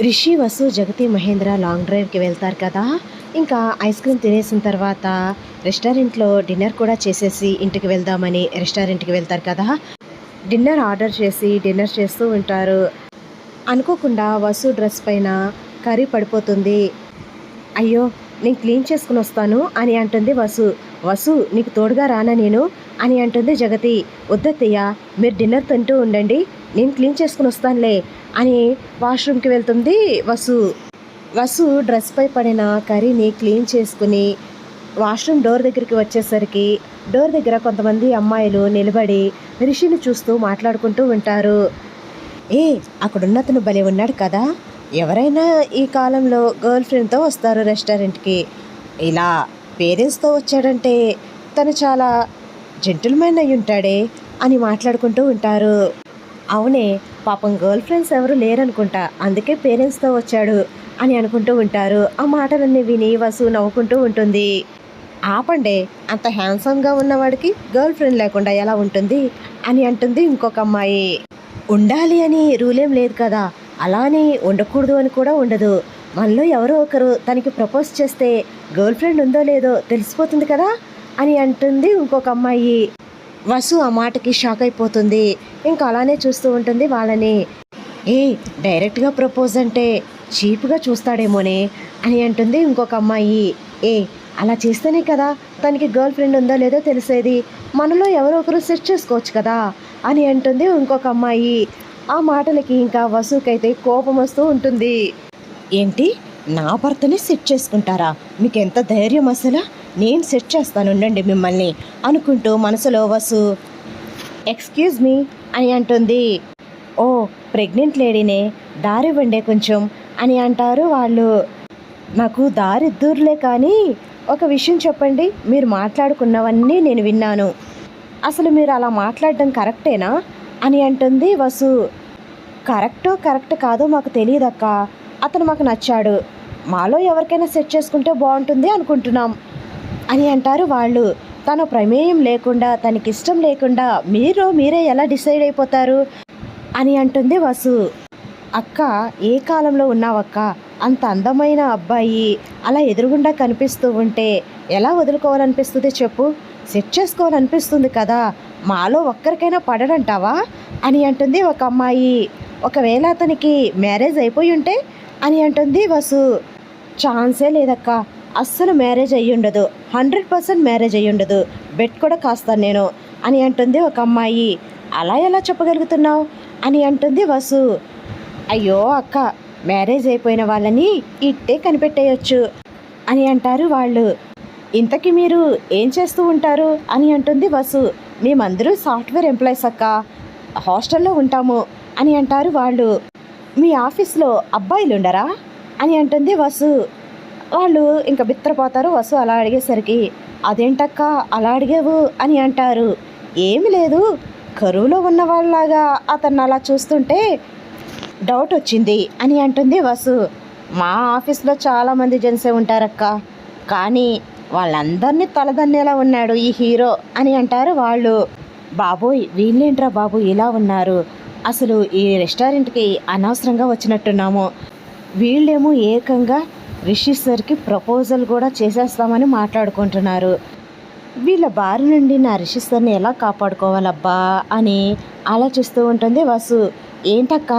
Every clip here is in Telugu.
రిషి వసు జగతి మహేంద్ర లాంగ్ డ్రైవ్కి వెళ్తారు కదా. ఇంకా ఐస్ క్రీమ్ తినేసిన తర్వాత రెస్టారెంట్లో డిన్నర్ కూడా చేసేసి ఇంటికి వెళ్దామని రెస్టారెంట్కి వెళ్తారు కదా. డిన్నర్ ఆర్డర్ చేసి డిన్నర్ చేస్తూ ఉంటారు. అనుకోకుండా వసు డ్రెస్ పైన కర్రీ పడిపోతుంది. అయ్యో నేను క్లీన్ చేసుకుని వస్తాను అని అంటుంది వసు. వసు నీకు తోడుగా రానా నేను? అని అంటుంది జగతి. వద్దత్తయ్య మీరు డిన్నర్ తింటూ ఉండండి. నేను క్లీన్ చేసుకుని వస్తానులే అని వాష్రూమ్కి వెళ్తుంది వసు. వసు డ్రెస్పై పడిన కర్రీని క్లీన్ చేసుకుని వాష్రూమ్ డోర్ దగ్గరికి వచ్చేసరికి డోర్ దగ్గర కొంతమంది అమ్మాయిలు నిలబడి రిషిని చూస్తూ మాట్లాడుకుంటూ ఉంటారు. ఏ అక్కడున్న అతను భలే ఉన్నాడు కదా. ఎవరైనా ఈ కాలంలో గర్ల్ ఫ్రెండ్తో వస్తారు రెస్టారెంట్కి. ఇలా పేరెంట్స్తో వచ్చాడంటే తను చాలా జెంటిల్మెన్ అయి ఉంటాడే అని మాట్లాడుకుంటూ ఉంటారు. అవునే పాపం గర్ల్ ఫ్రెండ్స్ ఎవరు లేరనుకుంటా అందుకే పేరెంట్స్తో వచ్చాడు అని అనుకుంటూ ఉంటారు. ఆ మాటలన్నీ విని వసు నవ్వుకుంటూ ఉంటుంది. ఆపండే అంత హ్యాండ్సమ్గా ఉన్నవాడికి గర్ల్ ఫ్రెండ్ లేకుండా ఎలా ఉంటుంది అని అంటుంది ఇంకొక అమ్మాయి. ఉండాలి అని రూలేం లేదు కదా అలానే ఉండకూడదు అని కూడా ఉండదు. మనలో ఎవరో ఒకరు తనకి ప్రపోజ్ చేస్తే గర్ల్ ఫ్రెండ్ ఉందో లేదో తెలిసిపోతుంది కదా అని అంటుంది ఇంకొక అమ్మాయి. వసు ఆ మాటకి షాక్ అయిపోతుంది. ఇంకా అలానే చూస్తూ ఉంటుంది వాళ్ళని. ఏ డైరెక్ట్గా ప్రపోజ్ అంటే చీప్గా చూస్తాడేమోనే అని అంటుంది ఇంకొక అమ్మాయి. ఏ అలా చేస్తేనే కదా తనకి గర్ల్ ఫ్రెండ్ ఉందో లేదో తెలిసేది. మనలో ఎవరో ఒకరు సెట్ చేసుకోవచ్చు కదా అని అంటుంది ఇంకొక అమ్మాయి. ఆ మాటలకి ఇంకా వసుకైతే కోపం వస్తూ ఉంటుంది. ఏంటి? నా భర్తని సెట్ చేసుకుంటారా? మీకు ఎంత ధైర్యం అసలు? నేను సెట్ చేస్తాను ఉండండి మిమ్మల్ని అనుకుంటూ మనసులో వసు. ఎక్స్క్యూజ్ మీ అని అంటుంది. ఓ ప్రెగ్నెంట్ లేడీనే దారివ్వండే కొంచెం అని అంటారు వాళ్ళు. నాకు దారి కానీ ఒక విషయం చెప్పండి మీరు మాట్లాడుకున్నవన్నీ నేను విన్నాను. అసలు మీరు అలా మాట్లాడడం కరెక్టేనా అని అంటుంది వసు. కరెక్టో కరెక్ట్ కాదో మాకు తెలియదక్క. అతను మాకు నచ్చాడు. మాలో ఎవరికైనా సెట్ చేసుకుంటే బాగుంటుంది అనుకుంటున్నాం. అని అంటారు వాళ్ళు. తన ప్రమేయం లేకుండా తనకి ఇష్టం లేకుండా మీరు మీరే ఎలా డిసైడ్ అయిపోతారు? అని అంటుంది వసు. అక్క ఏ కాలంలో ఉన్నావక్క? అంత అందమైన అబ్బాయి అలా ఎదురుగుండా కనిపిస్తూ ఉంటే ఎలా వదులుకోవాలనిపిస్తుంది చెప్పు? సెట్ చేసుకోవాలనిపిస్తుంది కదా మాలో ఒక్కరికైనా పడడంటావా అని అంటుంది ఒక అమ్మాయి. ఒకవేళ అతనికి మ్యారేజ్ అయిపోయి ఉంటే? అని అంటుంది వసు. ఛాన్సే లేదక్క. అస్సలు మ్యారేజ్ అయ్యి ఉండదు హండ్రెడ్ పర్సెంట్ మ్యారేజ్ అయ్యి ఉండదు బెట్ కూడా కాస్తాను నేను. అని అంటుంది ఒక అమ్మాయి. అలా ఎలా చెప్పగలుగుతున్నావు? అని అంటుంది వసు. అయ్యో అక్క మ్యారేజ్ అయిపోయిన వాళ్ళని ఇట్టే కనిపెట్టేయచ్చు అని అంటారు వాళ్ళు. ఇంతకీ మీరు ఏం చేస్తూ ఉంటారు? అని అంటుంది వసు. మేమందరూ సాఫ్ట్వేర్ ఎంప్లాయీస్ అక్క. హాస్టల్లో ఉంటాము అని అంటారు వాళ్ళు. మీ ఆఫీస్లో అబ్బాయిలు ఉండరా అని అంటుంది వసు. వాళ్ళు ఇంకా బిత్రపోతారు. వసు అలా అడిగేసరికి అదేంటక్క? అలా అడిగావు? అని అంటారు. ఏమి లేదు. కరువులో ఉన్న వాళ్ళలాగా అతన్ని అలా చూస్తుంటే డౌట్ వచ్చింది అని అంటుంది వసు. మా ఆఫీస్లో చాలామంది జెంట్సే ఉంటారక్క. కానీ వాళ్ళందరినీ తలదన్నేలా ఉన్నాడు ఈ హీరో అని అంటారు వాళ్ళు. బాబోయ్! వీళ్ళేంట్రా బాబు ఇలా ఉన్నారు? అసలు ఈ రెస్టారెంట్కి అనవసరంగా వచ్చినట్టున్నాము. వీళ్ళేమో ఏకంగా రిషి సార్కి ప్రపోజల్ కూడా చేసేస్తామని మాట్లాడుకుంటున్నారు. వీళ్ళ బారి నుండి నా రిషి సార్ని ఎలా కాపాడుకోవాలబ్బా అని ఆలోచిస్తూ ఉంటుంది వసు. ఏంటక్క?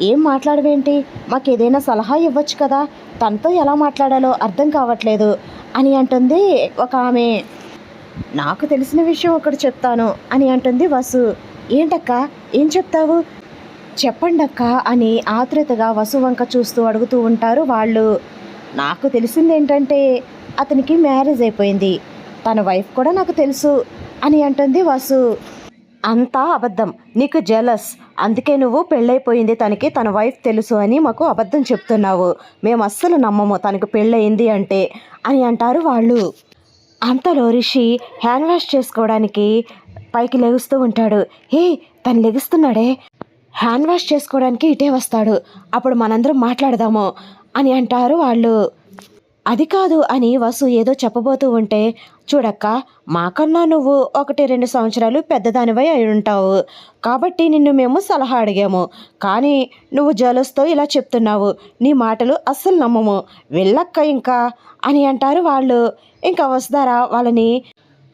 ఏం మాట్లాడవేంటి? మాకు ఏదైనా సలహా ఇవ్వచ్చు కదా? తనతో ఎలా మాట్లాడాలో అర్థం కావట్లేదు అని అంటుంది ఒక ఆమె. నాకు తెలిసిన విషయం ఒకటి చెప్తాను అని అంటుంది వసు. ఏంటక్క? ఏం చెప్తావు? చెప్పండక్క అని ఆతృతగా వసు వంక చూస్తూ అడుగుతూ ఉంటారు వాళ్ళు. నాకు తెలిసింది ఏంటంటే అతనికి మ్యారేజ్ అయిపోయింది. తన వైఫ్ కూడా నాకు తెలుసు అని అంటుంది వాసు. అంతా అబద్ధం. నీకు జెలస్. అందుకే నువ్వు పెళ్ళైపోయింది తనకి తన వైఫ్ తెలుసు అని మాకు అబద్ధం చెప్తున్నావు. మేము అస్సలు నమ్మము తనకు పెళ్ళయింది అంటే అని అంటారు వాళ్ళు. అంతలో రిషి హ్యాండ్ వాష్ చేసుకోవడానికి పైకి లెగుస్తూ ఉంటాడు. హే తను లెగుస్తున్నాడే. హ్యాండ్ వాష్ చేసుకోవడానికి ఇటే వస్తాడు. అప్పుడు మనందరం మాట్లాడదాము. అని అంటారు వాళ్ళు. అది కాదు అని వసు ఏదో చెప్పబోతూ ఉంటే చూడక్క మాకన్నా నువ్వు ఒకటి రెండు సంవత్సరాలు పెద్దదానివై అయి ఉంటావు కాబట్టి నిన్ను మేము సలహా అడిగాము. కానీ నువ్వు జలస్తో ఇలా చెప్తున్నావు. నీ మాటలు అస్సలు నమ్మము. వెళ్ళక్క ఇంకా అని అంటారు వాళ్ళు. ఇంకా వస్తారా వాళ్ళని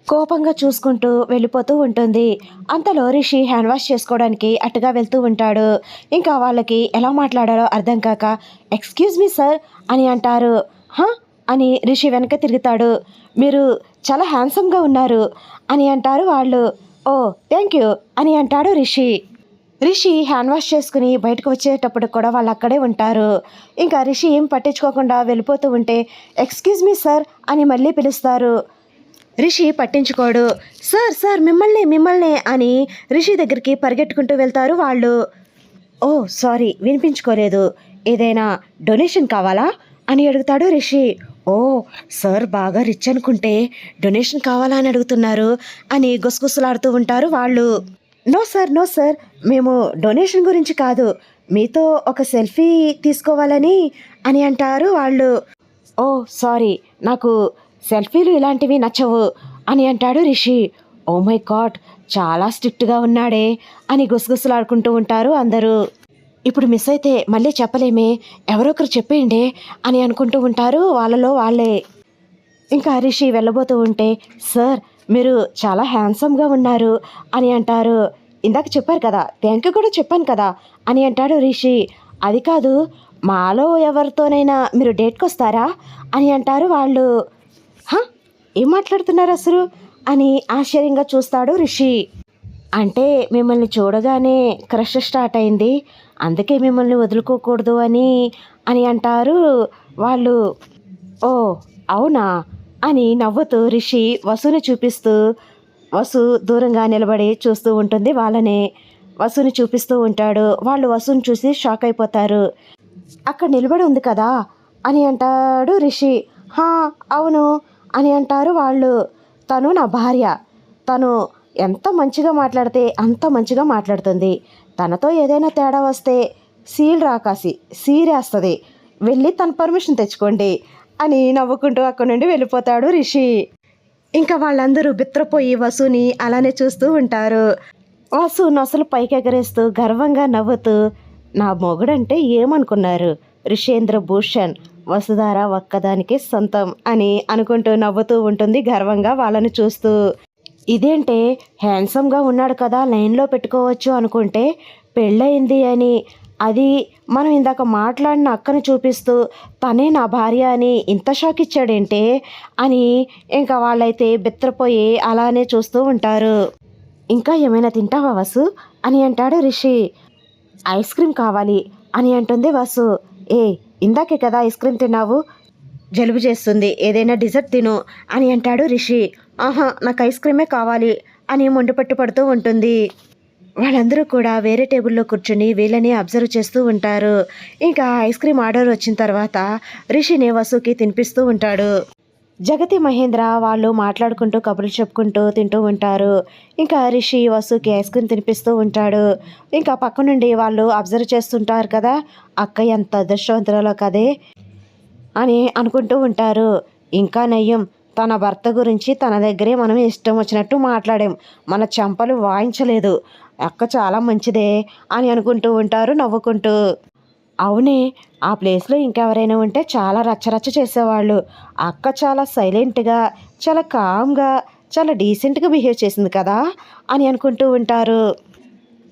కోపంగా చూసుకుంటూ వెళ్ళిపోతూ ఉంటుంది. అంతలో రిషి హ్యాండ్ వాష్ చేసుకోవడానికి అటుగా వెళ్తూ ఉంటాడు. ఇంకా వాళ్ళకి ఎలా మాట్లాడాలో అర్థం కాక ఎక్స్క్యూజ్ మీ సార్ అని అంటారు. హా? అని రిషి వెనక తిరుగుతాడు. మీరు చాలా హ్యాండ్సమ్గా ఉన్నారు అని అంటారు వాళ్ళు. ఓ థ్యాంక్ యూ అని అంటాడు రిషి. రిషి హ్యాండ్ వాష్ చేసుకుని బయటకు వచ్చేటప్పుడు కూడా వాళ్ళు అక్కడే ఉంటారు. ఇంకా రిషి ఏం పట్టించుకోకుండా వెళ్ళిపోతూ ఉంటే ఎక్స్క్యూజ్ మీ సార్ అని మళ్ళీ పిలుస్తారు. రిషి పట్టించుకోడు. సార్ సార్ మిమ్మల్ని మిమ్మల్ని అని రిషి దగ్గరికి పరిగెట్టుకుంటూ వెళ్తారు వాళ్ళు. ఓ సారీ వినిపించుకోలేదు. ఏదైనా డొనేషన్ కావాలా? అని అడుగుతాడు రిషి. ఓ సార్ బాగా రిచ్ అనుకుంటే డొనేషన్ కావాలా అని అడుగుతున్నారు అని గుసగుసలాడుతూ ఉంటారు వాళ్ళు. నో సార్ నో సార్ మేము డొనేషన్ గురించి కాదు. మీతో ఒక సెల్ఫీ తీసుకోవాలని అని అంటారు వాళ్ళు. ఓ సారీ నాకు సెల్ఫీలు ఇలాంటివి నచ్చవు అని అంటాడు రిషి. ఓ మై గాడ్ చాలా స్ట్రిక్ట్గా ఉన్నాడే అని గుసగుసలాడుకుంటూ ఉంటారు అందరూ. ఇప్పుడు మిస్ అయితే మళ్ళీ చెప్పలేమే ఎవరొకరు చెప్పేయండి అని అనుకుంటూ ఉంటారు వాళ్ళలో వాళ్ళే. ఇంకా రిషి వెళ్ళబోతూ ఉంటే సార్ మీరు చాలా హ్యాండ్సమ్గా ఉన్నారు అని అంటారు. ఇందాక చెప్పారు కదా థ్యాంక్ యూ కూడా చెప్పాను కదా అని అంటాడు రిషి. అది కాదు మాలో ఎవరితోనైనా మీరు డేట్కి వస్తారా అని అంటారు వాళ్ళు. ఏం మాట్లాడుతున్నారు అసలు? అని ఆశ్చర్యంగా చూస్తాడు రిషి. అంటే మిమ్మల్ని చూడగానే క్రష్ స్టార్ట్ అయింది. అందుకే మిమ్మల్ని వదులుకోకూడదు అని అని అంటారు వాళ్ళు. ఓ అవునా? అని నవ్వుతూ రిషి వసుని చూపిస్తూ వసు దూరంగా నిలబడి చూస్తూ ఉంటుంది వాళ్ళనే. వసుని చూపిస్తూ ఉంటాడు. వాళ్ళు వసుని చూసి షాక్ అయిపోతారు. అక్కడ నిలబడి ఉంది కదా? అని అంటాడు రిషి. హా అవును. అని అంటారు వాళ్ళు. తను నా భార్య. తను ఎంత మంచిగా మాట్లాడితే అంత మంచిగా మాట్లాడుతుంది. తనతో ఏదైనా తేడా వస్తే సీల్ రాకాసి సీరేస్తుంది వెళ్ళి తన పర్మిషన్ తెచ్చుకోండి అని నవ్వుకుంటూ అక్కడి నుండి వెళ్ళిపోతాడు రిషి. ఇంకా వాళ్ళందరూ బిత్రపోయి వసుని అలానే చూస్తూ ఉంటారు. వాసు నొసలు పైకి ఎగరేస్తూ గర్వంగా నవ్వుతూ నా మొగుడంటే ఏమనుకున్నారు రిషేంద్ర భూషణ్? వసుధార ఒక్కదానికి సొంతం అని అనుకుంటూ నవ్వుతూ ఉంటుంది గర్వంగా వాళ్ళని చూస్తూ. ఇదేంటే హ్యాండ్సమ్గా ఉన్నాడు కదా లైన్లో పెట్టుకోవచ్చు అనుకుంటే పెళ్ళయింది అని. అది మనం ఇందాక మాట్లాడిన అక్కని చూపిస్తూ తనే నా భార్య అని ఇంత షాక్ ఇచ్చాడేంటే అని ఇంకా వాళ్ళైతే బెత్తరపోయి అలానే చూస్తూ ఉంటారు. ఇంకా ఏమైనా తింటావా వసు? అని అంటాడు రిషి. ఐస్ క్రీమ్ కావాలి అని అంటుంది వసు. ఏ ఇందాకే కదా ఐస్ క్రీమ్ తిన్నావు? జలుబు చేస్తుంది. ఏదైనా డిజర్ట్ తిను అని అంటాడు రిషి. ఆహా నాకు ఐస్ క్రీమే కావాలి అని మొండిపట్టు పడుతూ ఉంటుంది. వాళ్ళందరూ కూడా వేరే టేబుల్లో కూర్చుని వీళ్ళని అబ్జర్వ్ చేస్తూ ఉంటారు. ఇంకా ఐస్ క్రీమ్ ఆర్డర్ వచ్చిన తర్వాత రిషిని వసుకి తినిపిస్తూ ఉంటాడు. జగతి మహేంద్ర వాళ్ళు మాట్లాడుకుంటూ కబుర్లు చెప్పుకుంటూ తింటూ ఉంటారు. ఇంకా రిషి వసుకి ఐస్ క్రీమ్ తినిపిస్తూ ఉంటాడు. ఇంకా పక్క నుండి వాళ్ళు అబ్జర్వ్ చేస్తుంటారు కదా అక్క ఎంత అదృష్టవంతురాలో కదే అని అనుకుంటూ ఉంటారు. ఇంకా నయ్యం తన భర్త గురించి తన దగ్గరే మనం ఇష్టం వచ్చినట్టు మాట్లాడాం. మన చెంపలు వాయించలేదు. అక్క చాలా మంచిదే అని అనుకుంటూ ఉంటారు నవ్వుకుంటూ. అవునే ఆ ప్లేస్లో ఇంకెవరైనా ఉంటే చాలా రచ్చరచ్చ చేసేవాళ్ళు. అక్క చాలా సైలెంట్గా చాలా కామ్గా చాలా డీసెంట్గా బిహేవ్ చేసింది కదా అని అనుకుంటూ ఉంటారు.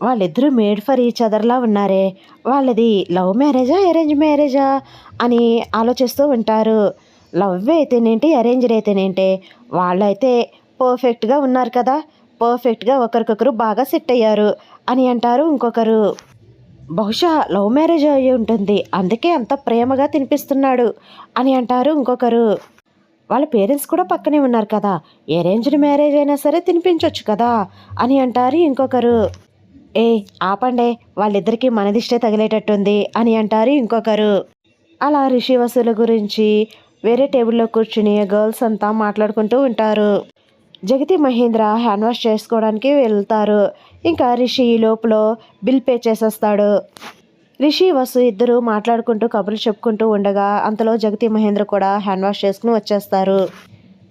వాళ్ళిద్దరూ మేడ్ ఫర్ ఈచ్ అదర్లా ఉన్నారే. వాళ్ళది లవ్ మ్యారేజా అరేంజ్ మ్యారేజా అని ఆలోచిస్తూ ఉంటారు. లవ్ అయితేనేంటి అరేంజ్డ్ అయితేనేంటి? వాళ్ళైతే పర్ఫెక్ట్గా ఉన్నారు కదా పర్ఫెక్ట్గా ఒకరికొకరు బాగా సెట్ అయ్యారు అని అంటారు ఇంకొకరు. బహుశా లవ్ మ్యారేజ్ అయి ఉంటుంది. అందుకే అంత ప్రేమగా తినిపిస్తున్నాడు అని అంటారు ఇంకొకరు. వాళ్ళ పేరెంట్స్ కూడా పక్కనే ఉన్నారు కదా. అరేంజ్డ్ మ్యారేజ్ అయినా సరే తినిపించవచ్చు కదా అని అంటారు ఇంకొకరు. ఏ ఆపండే వాళ్ళిద్దరికీ మనదిష్టే తగిలేటట్టుంది అని అంటారు ఇంకొకరు. అలా రిషి వసూల గురించి వేరే టేబుల్లో కూర్చుని గర్ల్స్ అంతా మాట్లాడుకుంటూ ఉంటారు. జగతి మహేంద్ర హ్యాండ్ వాష్ చేసుకోవడానికి వెళ్తారు. ఇంకా రిషి ఈ లోపల బిల్ పే చేసేస్తాడు. రిషి వసు ఇద్దరు మాట్లాడుకుంటూ కబుర్లు చెప్పుకుంటూ ఉండగా అంతలో జగతి మహేంద్ర కూడా హ్యాండ్ వాష్ చేసుకుని వచ్చేస్తారు.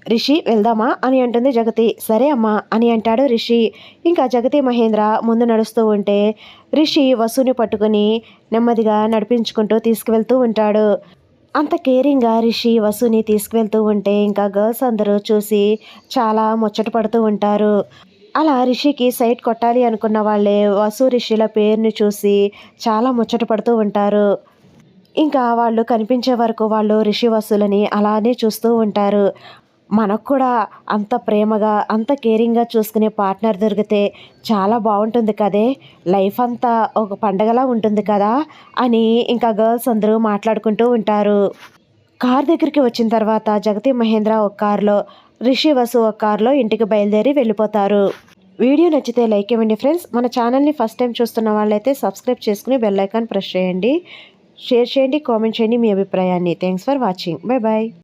రిషి వెళ్దామా? అని అంటుంది జగతి. సరే అమ్మా అని అంటాడు రిషి. ఇంకా జగతి మహేంద్ర ముందు నడుస్తూ ఉంటే రిషి వసుని పట్టుకుని నెమ్మదిగా నడిపించుకుంటూ తీసుకువెళ్తూ ఉంటాడు. అంత కేరింగ్గా రిషి వసుని తీసుకువెళ్తూ ఉంటే ఇంకా గర్ల్స్ అందరూ చూసి చాలా ముచ్చట పడుతూ ఉంటారు. అలా రిషికి సైట్ కొట్టాలి అనుకున్న వాళ్ళే వసు రిషిల పేరుని చూసి చాలా ముచ్చట పడుతూ ఉంటారు. ఇంకా వాళ్ళు కనిపించే వరకు వాళ్ళు రిషి వసులని అలానే చూస్తూ ఉంటారు. మనకు కూడా అంత ప్రేమగా అంత కేరింగ్గా చూసుకునే పార్ట్నర్ దొరికితే చాలా బాగుంటుంది కదే? లైఫ్ అంతా ఒక పండగలా ఉంటుంది కదా? అని ఇంకా గర్ల్స్ అందరూ మాట్లాడుకుంటూ ఉంటారు. కార్ దగ్గరికి వచ్చిన తర్వాత జగతి మహేంద్ర ఒక కారులో రిషి వసు ఒక కారులో ఇంటికి బయలుదేరి వెళ్ళిపోతారు. వీడియో నచ్చితే లైక్ ఇవ్వండి ఫ్రెండ్స్. మన ఛానల్ని ఫస్ట్ టైం చూస్తున్న వాళ్ళైతే సబ్స్క్రైబ్ చేసుకుని బెల్ ఐకాన్ ప్రెస్ చేయండి. షేర్ చేయండి కామెంట్ చేయండి మీ అభిప్రాయాన్ని. Thanks for watching. Bye bye.